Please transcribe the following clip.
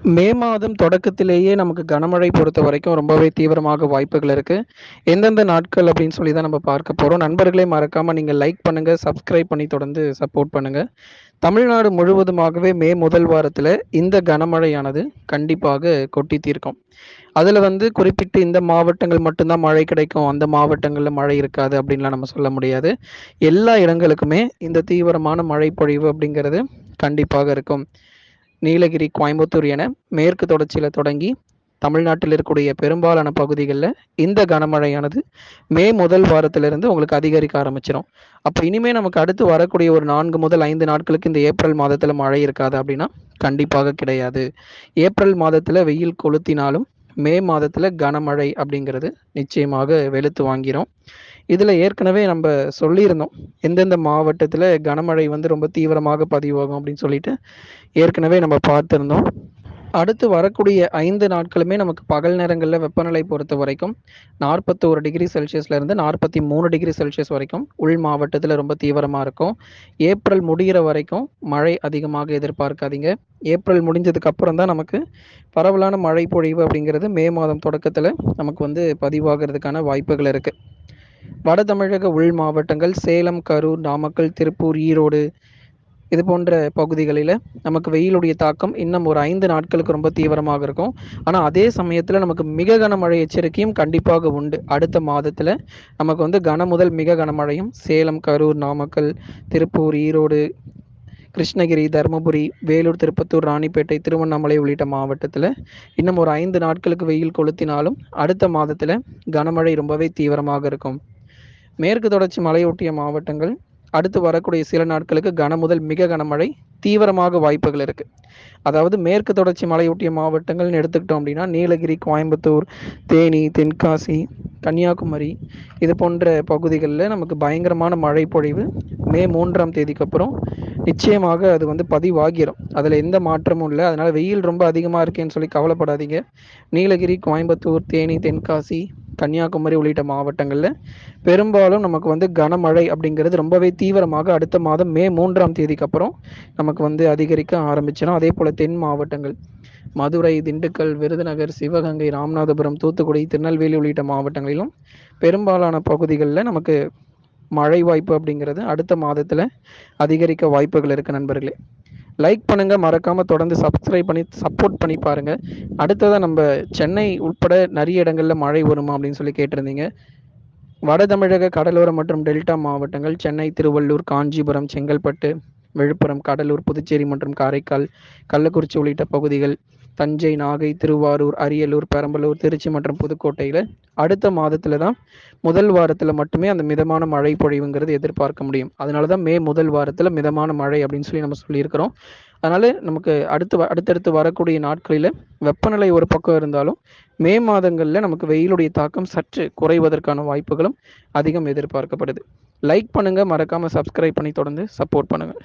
மே மாதம் தொடக்கத்திலேயே நமக்கு கனமழை பொறுத்த வரைக்கும் ரொம்பவே தீவிரமாக வாய்ப்புகள் இருக்குது எந்தெந்த நாட்கள் அப்படின்னு சொல்லி தான் நம்ம பார்க்க போகிறோம் நண்பர்களே மறக்காமல் நீங்கள் லைக் பண்ணுங்கள் சப்ஸ்கிரைப் பண்ணி தொடர்ந்து சப்போர்ட் பண்ணுங்கள் தமிழ்நாடு முழுவதுமாகவே மே முதல் வாரத்தில் இந்த கனமழையானது கண்டிப்பாக கொட்டி தீர்க்கும். அதில் வந்து குறிப்பிட்டு இந்த மாவட்டங்கள் மட்டும்தான் மழை கிடைக்கும் அந்த மாவட்டங்களில் மழை இருக்காது அப்படின்லாம் நம்ம சொல்ல முடியாது. எல்லா இடங்களுக்குமே இந்த தீவிரமான மழை பொழிவு அப்படிங்கிறது கண்டிப்பாக இருக்கும். நீலகிரி கோயம்புத்தூர் என மேற்கு தொடர்ச்சியில் தொடங்கி தமிழ்நாட்டில் இருக்கக்கூடிய பெரும்பாலான பகுதிகளில் இந்த கனமழையானது மே முதல் வாரத்திலிருந்து உங்களுக்கு அதிகரிக்க ஆரம்பிச்சிடும் அப்போ இனிமேல் நமக்கு அடுத்து வரக்கூடிய ஒரு நான்கு முதல் ஐந்து நாட்களுக்கு இந்த ஏப்ரல் மாதத்தில் மழை இருக்காது அப்படின்னா கண்டிப்பாக கிடையாது. ஏப்ரல் மாதத்தில் வெயில் கொளுத்தினாலும் மே மாதத்தில் கனமழை அப்படிங்கிறது நிச்சயமாக வெளுத்து வாங்கிடும் இதில் ஏற்கனவே நம்ம சொல்லியிருந்தோம். எந்தெந்த மாவட்டத்தில் கனமழை வந்து ரொம்ப தீவிரமாக பதிவாகும் அப்படின்னு சொல்லிட்டு ஏற்கனவே நம்ம பார்த்துருந்தோம். அடுத்து வரக்கூடிய ஐந்து நாட்களுமே நமக்கு பகல் நேரங்களில் வெப்பநிலை பொறுத்த வரைக்கும் நாற்பத்தோரு டிகிரி செல்சியஸ்லேருந்து நாற்பத்தி மூணு டிகிரி செல்சியஸ் வரைக்கும் உள் மாவட்டத்தில் ரொம்ப தீவிரமாக இருக்கும். ஏப்ரல் முடிகிற வரைக்கும் மழை அதிகமாக எதிர்பார்க்காதீங்க. ஏப்ரல் முடிஞ்சதுக்கு அப்புறம் தான் நமக்கு பரவலான மழை பொழிவு அப்படிங்கிறது மே மாதம் தொடக்கத்தில் நமக்கு வந்து பதிவாகிறதுக்கான வாய்ப்புகள் இருக்குது வட தமிழக உள் மாவட்டங்கள் சேலம் கரூர் நாமக்கல் திருப்பூர் ஈரோடு இது போன்ற பகுதிகளில் நமக்கு வெயிலுடைய தாக்கம் இன்னும் ஒரு ஐந்து நாட்களுக்கு ரொம்ப தீவிரமாக இருக்கும். ஆனால் அதே சமயத்தில் நமக்கு மிக கனமழை எச்சரிக்கையும் கண்டிப்பாக உண்டு. அடுத்த மாதத்தில் நமக்கு வந்து கன முதல் மிக கனமழையும் சேலம் கரூர் நாமக்கல் திருப்பூர் ஈரோடு கிருஷ்ணகிரி தருமபுரி வேலூர் திருப்பத்தூர் ராணிப்பேட்டை திருவண்ணாமலை உள்ளிட்ட மாவட்டத்தில் இன்னும் ஒரு ஐந்து நாட்களுக்கு வெயில் கொளுத்தினாலும் அடுத்த மாதத்தில் கனமழை ரொம்பவே தீவிரமாக இருக்கும். மேற்கு தொடர்ச்சி மலையொட்டிய மாவட்டங்கள் அடுத்து வரக்கூடிய சில நாட்களுக்கு கன முதல் மிக கனமழை தீவிரமாக வாய்ப்புகள் இருக்குது அதாவது மேற்கு தொடர்ச்சி மலையொட்டிய மாவட்டங்கள்னு எடுத்துக்கிட்டோம் அப்படின்னா நீலகிரி கோயம்புத்தூர் தேனி தென்காசி கன்னியாகுமரி இது போன்ற பகுதிகளில் நமக்கு பயங்கரமான மழை பொழிவு மே மூன்றாம் தேதிக்கு அப்புறம் நிச்சயமாக அது வந்து பதிவாகிடும் அதில் எந்த மாற்றமும் இல்லை. அதனால் வெயில் ரொம்ப அதிகமாக இருக்கேன்னு சொல்லி கவலைப்படாதீங்க. நீலகிரி கோயம்புத்தூர் தேனி தென்காசி கன்னியாகுமரி உள்ளிட்ட மாவட்டங்களில் பெரும்பாலும் நமக்கு வந்து கனமழை அப்படிங்கிறது ரொம்பவே தீவிரமாக அடுத்த மாதம் மே மூன்றாம் தேதிக்கு அப்புறம் நமக்கு வந்து அதிகரிக்க ஆரம்பிச்சிடும். அதே போல் தென் மாவட்டங்கள். மதுரை திண்டுக்கல் விருதுநகர் சிவகங்கை ராமநாதபுரம் தூத்துக்குடி திருநெல்வேலி உள்ளிட்ட மாவட்டங்களிலும் பெரும்பாலான பகுதிகளில் நமக்கு மழை வாய்ப்பு அப்படிங்கிறது அடுத்த மாதத்தில் அதிகரிக்க வாய்ப்புகள் இருக்குது நண்பர்களே. லைக் பண்ணுங்கள் மறக்காமல் தொடர்ந்து சப்ஸ்கிரைப் பண்ணி சப்போர்ட் பண்ணி பாருங்கள் அடுத்ததாக நம்ம சென்னை உட்பட நிறைய இடங்களில் மழை வருமா அப்படின்னு சொல்லி கேட்டிருந்தீங்க. வட தமிழக கடலோரம் மற்றும் டெல்டா மாவட்டங்கள் சென்னை திருவள்ளூர் காஞ்சிபுரம் செங்கல்பட்டு விழுப்புரம் கடலூர் புதுச்சேரி மற்றும் காரைக்கால் கள்ளக்குறிச்சி உள்ளிட்ட பகுதிகள் தஞ்சை நாகை திருவாரூர் அரியலூர் பெரம்பலூர் திருச்சி மற்றும் புதுக்கோட்டையில் அடுத்த மாதத்தில் தான் முதல் வாரத்தில் மட்டுமே அந்த மிதமான மழை பொழிவுங்கிறது எதிர்பார்க்க முடியும். அதனால தான் மே முதல் வாரத்தில் மிதமான மழை அப்படின்னு சொல்லி நம்ம சொல்லியிருக்கிறோம். அதனால் நமக்கு அடுத்து அடுத்தடுத்து வரக்கூடிய நாட்களில் வெப்பநிலை ஒரு பக்கம் இருந்தாலும் மே மாதங்களில் நமக்கு வெயிலுடைய தாக்கம் சற்று குறைவதற்கான வாய்ப்புகளும் அதிகம் எதிர்பார்க்கப்படுது. லைக் பண்ணுங்கள் மறக்காமல் சப்ஸ்கிரைப் பண்ணி தொடர்ந்து சப்போர்ட் பண்ணுங்கள்